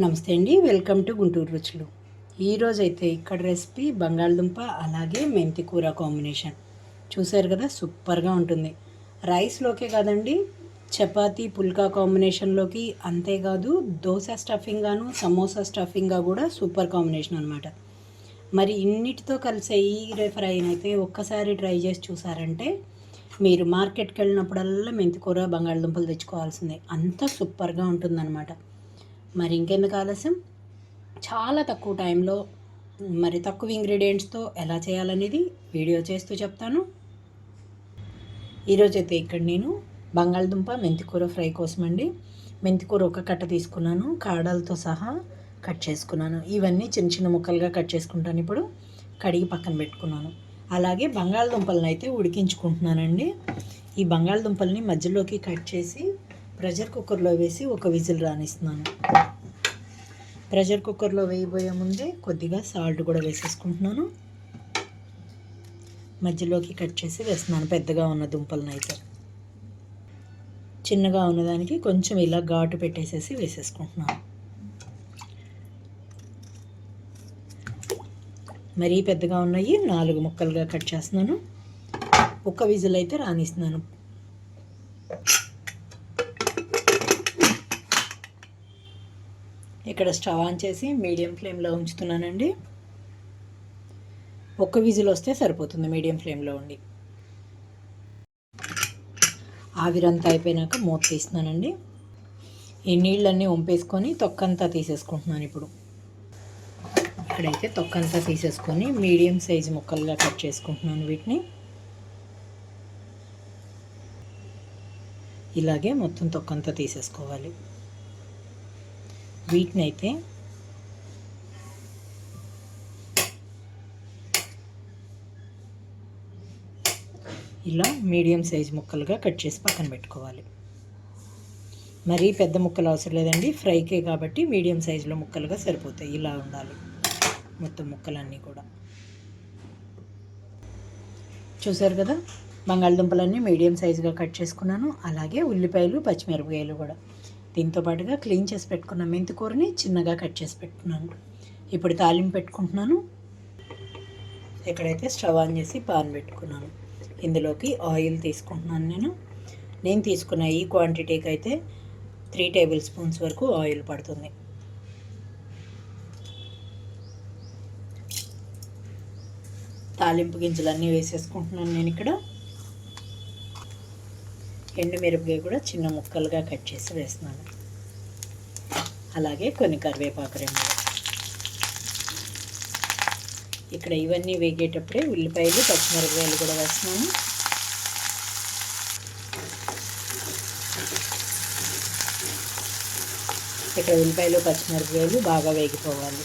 నమస్తే అండి welcome to Guntur రుచులు. ఈరోజైతే ఇక్కడ రెసిపీ బంగాళదుంప అలాగే మెంతి కూర కాంబినేషన్. చూశారు కదా సూపర్గా ఉంటుంది. రైస్లోకే కాదండి చపాతీ పుల్కా కాంబినేషన్లోకి అంతేకాదు దోశ స్టఫింగ్గాను సమోసా స్టఫింగ్గా కూడా సూపర్ కాంబినేషన్ అనమాట మరి ఇన్నిటితో కలిసే ఈ ఫ్రైని అయితే ఒక్కసారి ట్రై చేసి చూసారంటే మీరు మార్కెట్కి వెళ్ళినప్పుడల్లా మెంతికూర బంగాళదుంపలు తెచ్చుకోవాల్సిందే. అంత సూపర్గా ఉంటుందన్నమాట. మరి ఇంకెందుకు ఆలస్యం? చాలా తక్కువ టైంలో మరి తక్కువ ఇంగ్రీడియంట్స్తో ఎలా చేయాలనేది వీడియో చేస్తూ చెప్తాను. ఈరోజు అయితే ఇక్కడ నేను బంగాళదుంప మెంతికూర ఫ్రై కోసం అండి మెంతికూర ఒక కట్ట తీసుకున్నాను. కాడలతో సహా కట్ చేసుకున్నాను. ఇవన్నీ చిన్న చిన్న ముక్కలుగా కట్ చేసుకుంటాను ఇప్పుడు. కడిగి పక్కన పెట్టుకున్నాను. అలాగే బంగాళదుంపలను అయితే ఉడికించుకుంటున్నానండి. ఈ బంగాళదుంపల్ని మధ్యలోకి కట్ చేసి ప్రెషర్ కుక్కర్లో వేసి ఒక విజిల్ రానిస్తున్నాను. ప్రెషర్ కుక్కర్లో వేయబోయే ముందే కొద్దిగా సాల్ట్ కూడా వేసేసుకుంటున్నాను. మధ్యలోకి కట్ చేసి వేస్తున్నాను. పెద్దగా ఉన్న దుంపలను అయితే చిన్నగా ఉన్నదానికి కొంచెం ఇలా ఘాటు పెట్టేసేసి వేసేసుకుంటున్నాను. మరీ పెద్దగా ఉన్నాయి. నాలుగు ముక్కలుగా కట్ చేస్తున్నాను. ఒక్క విజిల్ అయితే రానిస్తున్నాను. ఇక్కడ స్టవ్ ఆన్ చేసి మీడియం ఫ్లేమ్లో ఉంచుతున్నానండి. ఒక్క విజిల్ వస్తే సరిపోతుంది మీడియం ఫ్లేమ్లో ఉండి. ఆవిరంతా అయిపోయినాక మూత తీస్తున్నానండి. ఈ నీళ్ళన్నీ వంపేసుకొని తొక్కంతా తీసేసుకుంటున్నాను ఇప్పుడు. ఇక్కడైతే తొక్కంతా తీసేసుకొని మీడియం సైజు ముక్కలుగా కట్ చేసుకుంటున్నాను వీటిని. ఇలాగే మొత్తం తొక్కంతా తీసేసుకోవాలి. వీటిని అయితే ఇలా మీడియం సైజ్ ముక్కలుగా కట్ చేసి పక్కన పెట్టుకోవాలి. మరీ పెద్ద ముక్కలు అవసరం లేదండి. ఫ్రైకే కాబట్టి మీడియం సైజులో ముక్కలుగా సరిపోతాయి. ఇలా ఉండాలి మొత్తం ముక్కలన్నీ కూడా. చూసారు కదా? బంగాళదుంపలన్నీ మీడియం సైజుగా కట్ చేసుకున్నాను. అలాగే ఉల్లిపాయలు పచ్చిమిరపకాయలు కూడా. దీంతో పాటుగా క్లీన్ చేసి పెట్టుకున్న మెంతికూరని చిన్నగా కట్ చేసి పెట్టుకున్నాను. ఇప్పుడు తాలింపు పెట్టుకుంటున్నాను. ఇక్కడైతే స్టవ్ ఆన్ చేసి పాన్ పెట్టుకున్నాను. ఇందులోకి ఆయిల్ తీసుకుంటున్నాను నేను. నేను తీసుకున్న ఈ క్వాంటిటీకి అయితే త్రీ టేబుల్ స్పూన్స్ వరకు ఆయిల్ పడుతుంది. తాలింపు గింజలన్నీ వేసేసుకుంటున్నాను నేను ఇక్కడ. ఎండుమిరపకాయ కూడా చిన్న ముక్కలుగా కట్ చేసి వేస్తున్నాను. అలాగే కొన్ని కరివేపాకు రెండు. ఇక్కడ ఇవన్నీ వేగేటప్పుడే ఉల్లిపాయలు పచ్చిమిరపకాయలు కూడా వేస్తున్నాను. ఇక్కడ ఉల్లిపాయలు పచ్చిమిరపకాయలు బాగా వేగిపోవాలి.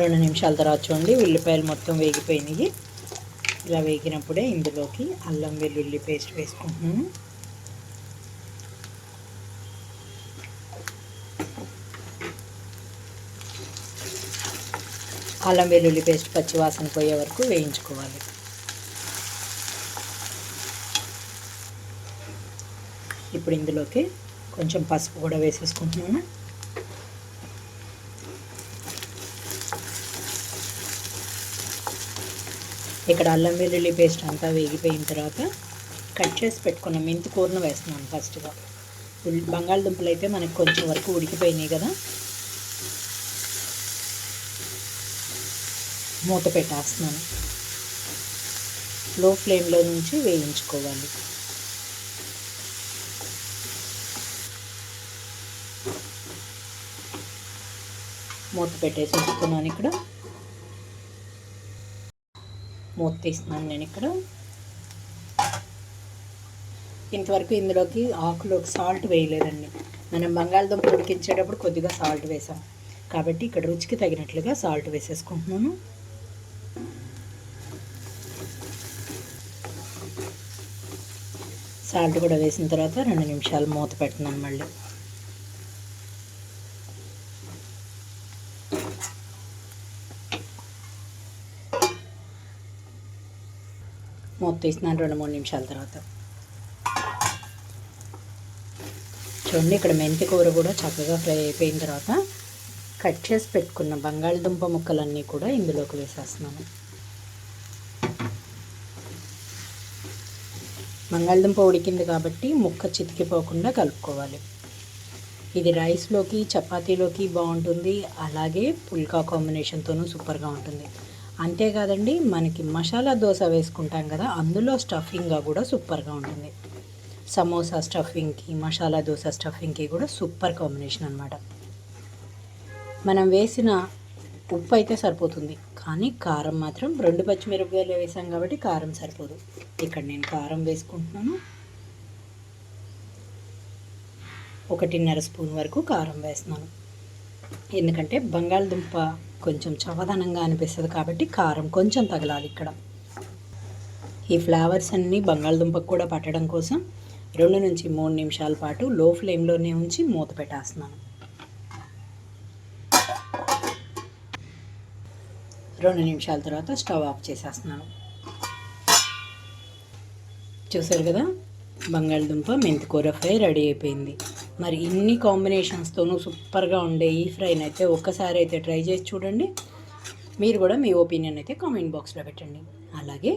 రెండు నిమిషాల తర్వాత చూడండి ఉల్లిపాయలు మొత్తం వేగిపోయినాయి. ఇలా వేగినప్పుడే ఇందులోకి అల్లం వెల్లుల్లి పేస్ట్ వేసుకుంటున్నాను. అల్లం వెల్లుల్లి పేస్ట్ పచ్చివాసన పోయే వరకు వేయించుకోవాలి. ఇప్పుడు ఇందులోకి కొంచెం పసుపు కూడా వేసేసుకుంటున్నాను. ఇక్కడ అల్లం వెల్లుల్లి పేస్ట్ అంతా వేగిపోయిన తర్వాత కట్ చేసి పెట్టుకున్న మెంతి కూరను వేస్తున్నాను ఫస్ట్గా బంగాళదుంపలు అయితే మనకు కొంచెం వరకు ఉడికిపోయినాయి కదా. మూత పెట్టేస్తున్నాను. లో ఫ్లేమ్లో నుంచి వేయించుకోవాలి. మూత పెట్టేసి ఉంచుకున్నాను ఇక్కడ. మూత తీస్తున్నాను నేను ఇక్కడ. ఇంతవరకు ఇందులోకి ఆకులోకి సాల్ట్ వేయలేదండి. మనం బంగాళదుంప ఉడికించేటప్పుడు కొద్దిగా సాల్ట్ వేసాం. కాబట్టి ఇక్కడ రుచికి తగినట్లుగా సాల్ట్ వేసేసుకుంటున్నాను. సాల్ట్ కూడా వేసిన తర్వాత రెండు నిమిషాలు మూత పెట్టినాను మళ్ళీ. మూత తీసినాను రెండు మూడు నిమిషాల తర్వాత. చూడండి ఇక్కడ మెంతి కూర కూడా చక్కగా ఫ్రై అయిపోయిన తర్వాత కట్ చేసి పెట్టుకున్న బంగాళదుంప ముక్కలన్నీ కూడా ఇందులోకి వేసేస్తున్నాను. బంగాళదుంప ఉడికింది కాబట్టి ముక్క చితికిపోకుండా కలుపుకోవాలి. ఇది రైస్లోకి చపాతీలోకి బాగుంటుంది. అలాగే పుల్కా కాంబినేషన్తోనూ సూపర్గా ఉంటుంది. అంతేకాదండి మనకి మసాలా దోశ వేసుకుంటాం కదా అందులో స్టఫింగ్గా కూడా సూపర్గా ఉంటుంది. సమోసా స్టఫింగ్కి మసాలా దోశ స్టఫింగ్కి కూడా సూపర్ కాంబినేషన్ అనమాట మనం వేసిన ఉప్పు అయితే సరిపోతుంది కానీ కారం మాత్రం రెండు పచ్చిమిరపకాయలు వేసాం కాబట్టి కారం సరిపోదు. ఇక్కడ నేను కారం వేసుకుంటున్నాను. ఒకటిన్నర స్పూన్ వరకు కారం వేస్తున్నాను. ఎందుకంటే బంగాళదుంప కొంచెం చవదనంగా అనిపిస్తుంది కాబట్టి కారం కొంచెం తగలాలి ఇక్కడ. ఈ ఫ్లేవర్స్ అన్నీ బంగాళదుంపకు కూడా పట్టడం కోసం రెండు నుంచి మూడు నిమిషాల పాటు లో ఫ్లేమ్లోనే ఉంచి మూత పెట్టేస్తున్నాను. రెండు నిమిషాల తర్వాత స్టవ్ ఆఫ్ చేసేస్తున్నాను. చూసారు కదా? బంగాళదుంప మెంతికూర ఫ్రై రెడీ అయిపోయింది. మరి ఇన్ని కాంబినేషన్స్తోనూ సూపర్గా ఉండే ఈ ఫ్రైని అయితే ఒక్కసారి అయితే ట్రై చేసి చూడండి. మీరు కూడా మీ ఒపీనియన్ అయితే కామెంట్ బాక్స్లో పెట్టండి. అలాగే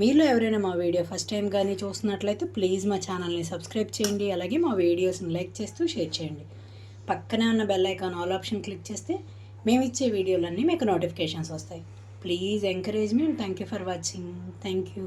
మీలో ఎవరైనా మా వీడియో ఫస్ట్ టైం కానీ చూస్తున్నట్లయితే ప్లీజ్ మా ఛానల్ని సబ్స్క్రైబ్ చేయండి. అలాగే మా వీడియోస్ని లైక్ చేస్తూ షేర్ చేయండి. పక్కనే ఉన్న bell icon all option click చేస్తే మేము ఇచ్చే వీడియోలన్నీ మీకు నోటిఫికేషన్స్ వస్తాయి. Please encourage me thank you for watching. Thank you.